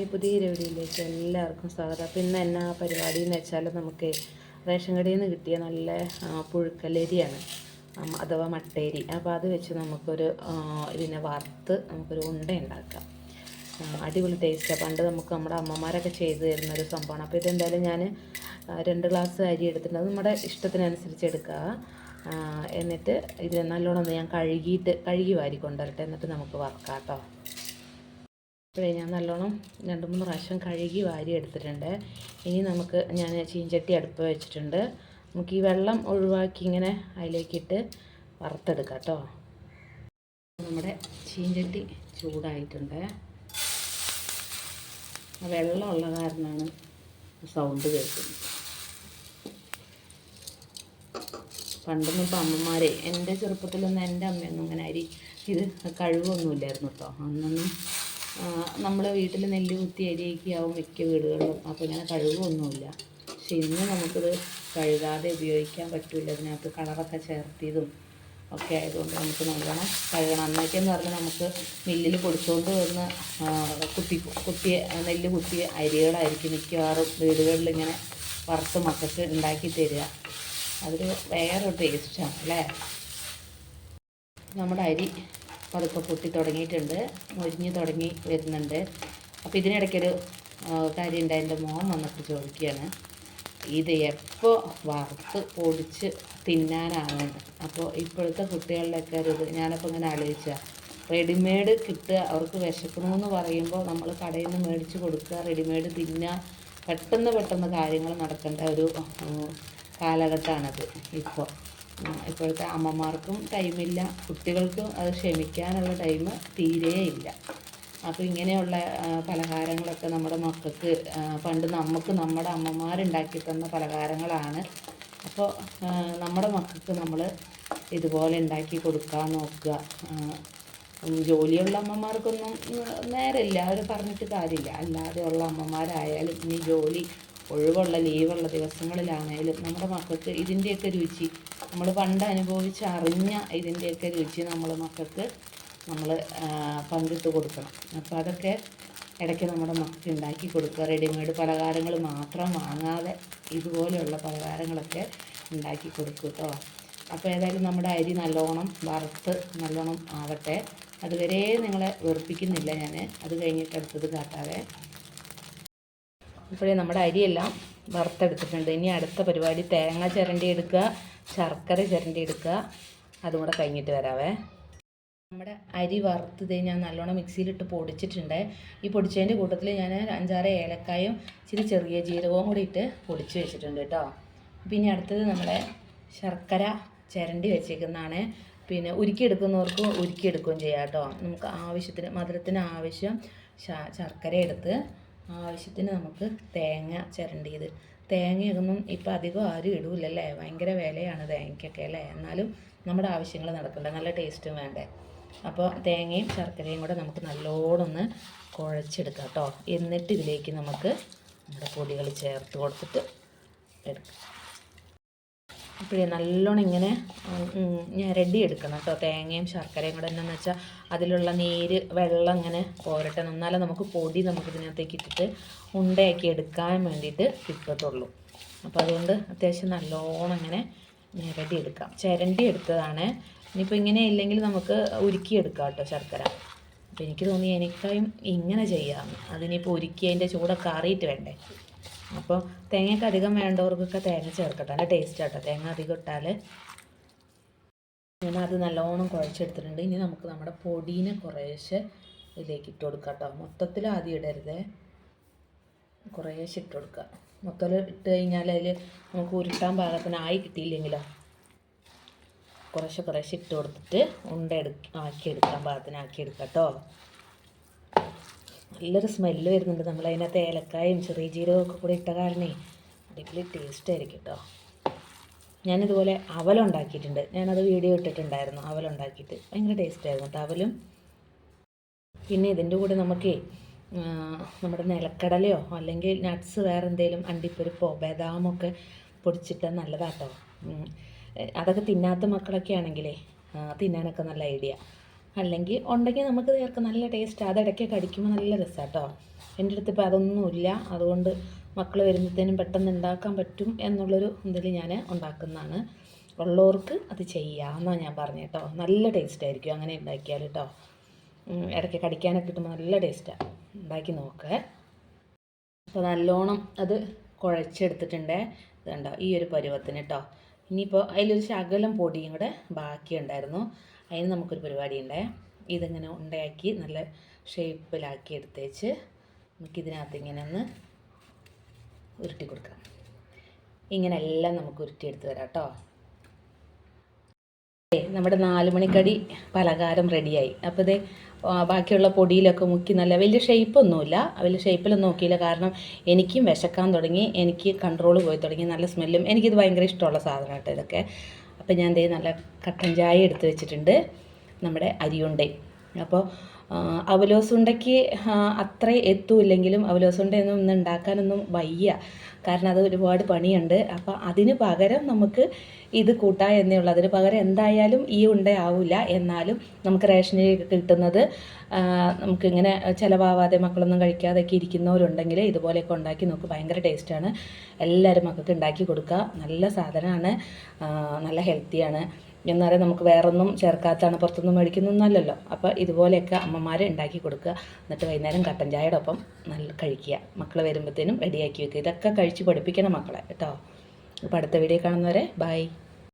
ഈ പുതിയ വീഡിയോയിലേക്ക് എല്ലാവർക്കും സ്വാഗതം. അപ്പം ഇന്ന് എന്നാ പരിപാടി എന്ന് വെച്ചാൽ നമുക്ക് റേഷൻ കടയിൽ നിന്ന് കിട്ടിയ നല്ല പുഴുക്കലരിയാണ്. അഥവാ മട്ടേരി അപ്പോൾ അത് വെച്ച് നമുക്കൊരു ഇതിനെ വറുത്ത് നമുക്കൊരു ഉണ്ട ഉണ്ടാക്കാം. അടിപൊളി ടേസ്റ്റാണ് പണ്ട് നമുക്ക് നമ്മുടെ അമ്മമാരൊക്കെ ചെയ്തു തരുന്ന ഒരു സംഭവമാണ്. അപ്പോൾ ഇതെന്തായാലും ഞാൻ രണ്ട് ഗ്ലാസ് അരി എടുത്തിട്ടുണ്ട് അത് നമ്മുടെ ഇഷ്ടത്തിനനുസരിച്ച് എടുക്കുക എന്നിട്ട് ഇത് നല്ലോണം ഞാൻ കഴുകിയിട്ട് കഴുകി വാരി കൊണ്ടുവരട്ടെ. എന്നിട്ട് നമുക്ക് വറക്കാം കേട്ടോ. ഇപ്പോഴേ ഞാൻ നല്ലോണം രണ്ട് മൂന്ന് പ്രാവശ്യം കഴുകി വാരി എടുത്തിട്ടുണ്ട്. ഇനി നമുക്ക് ഞാൻ ചീഞ്ചട്ടി അടുപ്പ് വെച്ചിട്ടുണ്ട്. നമുക്ക് ഈ വെള്ളം ഒഴിവാക്കി ഇങ്ങനെ അതിലേക്കിട്ട് വറുത്തെടുക്കാം കേട്ടോ. നമ്മുടെ ചീഞ്ചട്ടി ചൂടായിട്ടുണ്ട്. വെള്ളമുള്ള കാരണമാണ് സൗണ്ട് കേൾക്കുന്നത്. പണ്ടൊന്നും ഇപ്പം അമ്മമാരെ എന്റെ ചെറുപ്പത്തിലൊന്നും എന്റെ അമ്മയൊന്നും അങ്ങനെ അരി ഇത് കഴിവൊന്നുമില്ലായിരുന്നു കേട്ടോ. അന്നൊന്നും നമ്മൾ വീട്ടിൽ നെല്ല് കുത്തി അരിയൊക്കെ ആവും മിക്ക വീടുകളിലും. അപ്പോൾ ഇങ്ങനെ കഴുകുമൊന്നുമില്ല പക്ഷെ ഇന്ന് നമുക്കിത് കഴുകാതെ ഉപയോഗിക്കാൻ പറ്റില്ല അതിനകത്ത് കളറൊക്കെ ചേർത്തിയതും ഒക്കെ ആയതുകൊണ്ട് നമുക്ക് നല്ലോണം കഴുകണം. അന്നേക്കെന്ന് പറഞ്ഞാൽ നമുക്ക് മില്ലിൽ പൊടിച്ചുകൊണ്ട് വന്ന് കുത്തി കുത്തിയ നെല്ല് കുത്തിയ അരികളായിരിക്കും മിക്കവാറും വീടുകളിൽ ഇങ്ങനെ വറുത്ത് മക്കൾക്ക് ഉണ്ടാക്കി തരിക. അതൊരു വേറൊരു ടേസ്റ്റാണ് അല്ലേ? നമ്മുടെ അരി പതുക്കെ പൊട്ടി തുടങ്ങിയിട്ടുണ്ട്. മുരിഞ്ഞ് തുടങ്ങി വരുന്നുണ്ട്. അപ്പോൾ ഇതിനിടയ്ക്കൊരു കാര്യം എന്റെ മോൻ വന്നിട്ട് ചോദിക്കുകയാണ്. ഇത് എപ്പോൾ വറുത്ത് പൊടിച്ച് തിന്നാനാണ്? അപ്പോൾ ഇപ്പോഴത്തെ കുട്ടികളുടെയൊക്കെ ഒരു ഇത് ഞാനപ്പോൾ ഇങ്ങനെ ആലോചിച്ചാൽ റെഡിമെയ്ഡ് കിട്ടുക അവർക്ക് വിശക്കണമെന്ന് പറയുമ്പോൾ നമ്മൾ കടയിൽ നിന്ന് മേടിച്ച് കൊടുക്കുക റെഡിമെയ്ഡ് തിന്നുക പെട്ടെന്ന് പെട്ടെന്ന് കാര്യങ്ങൾ നടക്കേണ്ട ഒരു കാലഘട്ടമാണത് ഇപ്പോൾ ഇപ്പോഴത്തെ അമ്മമാർക്കും ടൈമില്ല. കുട്ടികൾക്കും അത് ക്ഷമിക്കാനുള്ള ടൈം തീരെയില്ല അപ്പോൾ ഇങ്ങനെയുള്ള പലഹാരങ്ങളൊക്കെ നമ്മുടെ മക്കൾക്ക് പണ്ട് നമുക്ക് നമ്മുടെ അമ്മമാരുണ്ടാക്കി തന്ന പലഹാരങ്ങളാണ്. അപ്പോൾ നമ്മുടെ മക്കൾക്ക് നമ്മൾ ഇതുപോലെ ഉണ്ടാക്കി കൊടുക്കാൻ നോക്കുക. ജോലിയുള്ള അമ്മമാർക്കൊന്നും നേരമില്ല അവർ പറഞ്ഞിട്ട് കാര്യമില്ല. അല്ലാതെയുള്ള അമ്മമാരായാലും ഇനി ജോലി ഒഴിവുള്ള ലീവുള്ള ദിവസങ്ങളിലാണേലും നമ്മുടെ മക്കൾക്ക് ഇതിന്റെയൊക്കെ രുചി നമ്മൾ പണ്ട് അനുഭവിച്ച് അറിഞ്ഞ ഇതിന്റെയൊക്കെ രുചി നമ്മൾ മക്കൾക്ക് നമ്മൾ പങ്കിട്ട് കൊടുക്കണം. അപ്പോൾ അതൊക്കെ ഇടയ്ക്ക് നമ്മുടെ മക്കൾക്ക് ഉണ്ടാക്കി കൊടുക്കുക. റെഡിമെയ്ഡ് പലഹാരങ്ങൾ മാത്രം വാങ്ങാതെ ഇതുപോലെയുള്ള പലഹാരങ്ങളൊക്കെ ഉണ്ടാക്കി കൊടുക്കും കേട്ടോ. അപ്പോൾ ഏതായാലും നമ്മുടെ അരി നല്ലോണം വറുത്ത് നല്ലോണം ആവട്ടെ. അതുവരെ നിങ്ങളെ വെറുപ്പിക്കുന്നില്ല ഞാൻ. അത് കഴിഞ്ഞിട്ട് അടുത്തത് കാട്ടാവേ. ഇപ്പോഴേ നമ്മുടെ അരിയെല്ലാം വറുത്തെടുത്തിട്ടുണ്ട്. ഇനി അടുത്ത പരിപാടി തേങ്ങ ചിരണ്ടി എടുക്കുക. ശർക്കര ചിരണ്ടി എടുക്കുക. അതും കൂടെ കഴിഞ്ഞിട്ട് വരാവേ. നമ്മുടെ അരി വറുത്തത് ഞാൻ നല്ലോണം മിക്സിയിലിട്ട് പൊടിച്ചിട്ടുണ്ട്. ഈ പൊടിച്ചതിന്റെ കൂട്ടത്തിൽ ഞാൻ അഞ്ചാറ് ഏലക്കായും ഇച്ചിരി ചെറിയ ജീരകവും കൂടി ഇട്ട് പൊടിച്ച് വെച്ചിട്ടുണ്ട് കേട്ടോ. പിന്നെ അടുത്തത് നമ്മുടെ ശർക്കര ചിരണ്ടി വെച്ചേക്കുന്നതാണ്. പിന്നെ ഉരുക്കിയെടുക്കുന്നവർക്ക് ഉരുക്കിയെടുക്കുകയും ചെയ്യാം കേട്ടോ. നമുക്ക് ആവശ്യത്തിന് മധുരത്തിന് ആവശ്യം ശർക്കര എടുത്ത് ആവശ്യത്തിന് നമുക്ക് തേങ്ങ ചിരണ്ടിയത് തേങ്ങയൊന്നും ഇപ്പം അധികം ആരും ഇടൂലല്ലേ? ഭയങ്കര വിലയാണ് തേങ്ങയ്ക്കൊക്കെ അല്ലേ? എന്നാലും നമ്മുടെ ആവശ്യങ്ങൾ നടക്കണ്ടേ? നല്ല ടേസ്റ്റും വേണ്ടേ? അപ്പോൾ തേങ്ങയും ശർക്കരയും കൂടെ നമുക്ക് നല്ലോണം ഒന്ന് കുഴച്ചെടുക്കാം കേട്ടോ. എന്നിട്ട് ഇതിലേക്ക് നമുക്ക് നമ്മുടെ പൊടികൾ ചേർത്ത് കൊടുത്തിട്ട് എടുക്കാം. അപ്പോഴേ നല്ലോണം ഇങ്ങനെ റെഡി എടുക്കണം കേട്ടോ. തേങ്ങയും ശർക്കരയും കൂടെ എന്താണെന്ന് വെച്ചാൽ അതിലുള്ള നീര് വെള്ളം ഇങ്ങനെ പോരട്ടെ. എന്നാലേ നമുക്ക് പൊടി നമുക്ക് ഇതിനകത്തേക്ക് ഇട്ടിട്ട് ഉണ്ടയാക്കി എടുക്കാൻ വേണ്ടിയിട്ട് കിട്ടത്തുള്ളൂ. അപ്പോൾ അതുകൊണ്ട് അത്യാവശ്യം നല്ലോണം ഇങ്ങനെ റെഡി എടുക്കാം. ചിരണ്ടി എടുത്തതാണ്. ഇനിയിപ്പോൾ ഇങ്ങനെ ഇല്ലെങ്കിൽ നമുക്ക് ഉരുക്കിയെടുക്കാം കേട്ടോ ശർക്കര. അപ്പോൾ എനിക്ക് തോന്നി എനിക്കായും ഇങ്ങനെ ചെയ്യാം. അതിനിപ്പോൾ ഉരുക്കി അതിന്റെ ചൂടൊക്കെ അറിയിട്ട് വേണ്ടേ? അപ്പോൾ തേങ്ങയ്ക്ക് അധികം വേണ്ടവർക്കൊക്കെ തേങ്ങ ചേർക്കട്ടെ. നല്ല ടേസ്റ്റ് ആട്ടോ. തേങ്ങ അധികം ഇട്ടാൽ ഞാൻ അത് നല്ലോണം കുഴച്ചെടുത്തിട്ടുണ്ട്. ഇനി നമുക്ക് നമ്മുടെ പൊടീനെ കുറേശ്ശെ ഇതിലേക്ക് ഇട്ട് കൊടുക്കാം കേട്ടോ മൊത്തത്തിൽ ആദ്യം ഇടരുതേ. കുറേശ്ശെ ഇട്ട് കൊടുക്കുക മൊത്തത്തിൽ ഇട്ട് കഴിഞ്ഞാൽ അതിൽ നമുക്ക് ഉരുട്ടാൻ പാകത്തിനായി കിട്ടിയില്ലെങ്കിലോ? കുറേശ്ശെ കുറേശ്ശെ ഇട്ട് കൊടുത്തിട്ട് ഉണ്ട എടുക്ക ആക്കി എടുക്കാൻ പാകത്തിനാക്കി എടുക്കാം കേട്ടോ. നല്ലൊരു സ്മെല്ല് വരുന്നുണ്ട്. നമ്മൾ അതിനകത്ത് ഏലക്കായും ചെറിയ ജീരകമൊക്കെ കൂടി ഇട്ട കാരണേ അടിപൊളി ടേസ്റ്റ് ആയിരിക്കും കേട്ടോ ഞാനിതുപോലെ അവലുണ്ടാക്കിയിട്ടുണ്ട് ഞാനത് വീഡിയോ ഇട്ടിട്ടുണ്ടായിരുന്നു അവലുണ്ടാക്കിയിട്ട് ഭയങ്കര ടേസ്റ്റ് ആയിരുന്നു കേട്ടോ അവലും. പിന്നെ ഇതിന്റെ കൂടെ നമുക്ക് നമ്മുടെ നിലക്കടലയോ അല്ലെങ്കിൽ നട്ട്സ് വേറെ എന്തെങ്കിലും അണ്ടിപ്പരിപ്പോ ബദാമൊക്കെ പൊടിച്ചിട്ടാൽ നല്ലതാട്ടോ അതൊക്കെ തിന്നാത്ത മക്കളൊക്കെ ആണെങ്കിലേ തിന്നാനൊക്കെ നല്ല ഐഡിയ അല്ലെങ്കിൽ ഉണ്ടെങ്കിൽ നമുക്ക് ചേർക്കാം നല്ല ടേസ്റ്റ് അതിടയ്ക്ക് കടിക്കുമ്പോൾ നല്ല രസമാണ് കേട്ടോ എന്റെ അടുത്ത് ഇപ്പോൾ അതൊന്നുമില്ല അതുകൊണ്ട് മക്കൾ വരുമ്പോഴത്തേനും പെട്ടെന്ന് ഉണ്ടാക്കാൻ പറ്റും എന്നുള്ളൊരു ഇതിൽ ഞാൻ ഉണ്ടാക്കുന്നതാണ്. ഉള്ളവർക്ക് അത് ചെയ്യാമെന്നാണ് ഞാൻ പറഞ്ഞത് കേട്ടോ നല്ല ടേസ്റ്റ് ആയിരിക്കും അങ്ങനെ ഉണ്ടാക്കിയാൽ കേട്ടോ ഇടയ്ക്ക് കടിക്കാനൊക്കെ കിട്ടുമ്പോൾ നല്ല ടേസ്റ്റാണ് ഉണ്ടാക്കി നോക്ക്. അപ്പോൾ നല്ലോണം അത് കുഴച്ചെടുത്തിട്ടുണ്ട്. ഇത് കണ്ടോ ഈ ഒരു പരുവത്തിന് കേട്ടോ ഇനിയിപ്പോൾ അതിലൊരു ശകലം പൊടിയും കൂടെ ബാക്കിയുണ്ടായിരുന്നു. അതിന് നമുക്കൊരു പരിപാടി ഉണ്ടേ. ഇതിങ്ങനെ ഉണ്ടയാക്കി നല്ല ഷേപ്പിലാക്കി എടുത്തേച്ച് നമുക്കിതിനകത്ത് ഇങ്ങനെ ഒന്ന് ഉരുട്ടി കൊടുക്കാം. ഇങ്ങനെ എല്ലാം നമുക്ക് ഉരുട്ടിയെടുത്ത് തരാം കേട്ടോ. നമ്മുടെ നാല് മണിക്കടി പലകാരം റെഡിയായി. അപ്പോൾ ഇതേ ബാക്കിയുള്ള പൊടിയിലൊക്കെ മുക്കി നല്ല വലിയ ഷേപ്പൊന്നുമില്ല. വലിയ ഷേപ്പിലൊന്നും നോക്കിയില്ല. കാരണം എനിക്കും വിശക്കാൻ തുടങ്ങി എനിക്ക് കൺട്രോൾ പോയി തുടങ്ങി നല്ല സ്മെല്ലും എനിക്കിത് ഭയങ്കര ഇഷ്ടമുള്ള സാധനമായിട്ട് ഇതൊക്കെ. അപ്പോൾ ഞാൻ ദേ നല്ല കട്ടൻ ചായ എടുത്ത് വെച്ചിട്ടുണ്ട് നമ്മുടെ അരിയുണ്ടയും അപ്പോൾ അവലോസുണ്ടയ്ക്ക് അത്ര എത്തൂല്ലെങ്കിലും അവലോസുണ്ടയൊന്നും ഇന്ന് ഉണ്ടാക്കാനൊന്നും വയ്യ. കാരണം അത് ഒരുപാട് പണിയുണ്ട്. അപ്പോൾ അതിന് പകരം നമുക്ക് ഇത് കൂട്ടാ എന്നേ ഉള്ളൂ അതിന് പകരം എന്തായാലും ഈ ഉണ്ടയാവില്ല എന്നാലും നമുക്ക് റേഷനിൽ കിട്ടുന്നത് നമുക്കിങ്ങനെ ചിലവാവാതെ മക്കളൊന്നും കഴിക്കാതെയൊക്കെ ഇരിക്കുന്നവരുണ്ടെങ്കിൽ ഇതുപോലെയൊക്കെ ഉണ്ടാക്കി നോക്ക്. ഭയങ്കര ടേസ്റ്റാണ്. എല്ലാവരും മക്കൾക്ക് ഉണ്ടാക്കി കൊടുക്കുക നല്ല സാധനമാണ്. നല്ല ഹെൽത്തിയാണ്. എന്നാലും നമുക്ക് വേറൊന്നും ചേർക്കാത്താണ് പുറത്തൊന്നും മേടിക്കുന്നൊന്നുമല്ലല്ലോ. അപ്പോൾ ഇതുപോലെയൊക്കെ അമ്മമാർ ഉണ്ടാക്കി കൊടുക്കുക. എന്നിട്ട് വൈകുന്നേരം കട്ടൻ ചായയുടെ ഒപ്പം നല്ല കഴിക്കുക. മക്കൾ വരുമ്പോഴത്തേനും റെഡിയാക്കി വെക്കുക. ഇതൊക്കെ കഴിച്ച് പഠിപ്പിക്കണം മക്കളെ കേട്ടോ. അപ്പോൾ അടുത്ത വീഡിയോ കാണുന്നവരെ ബൈ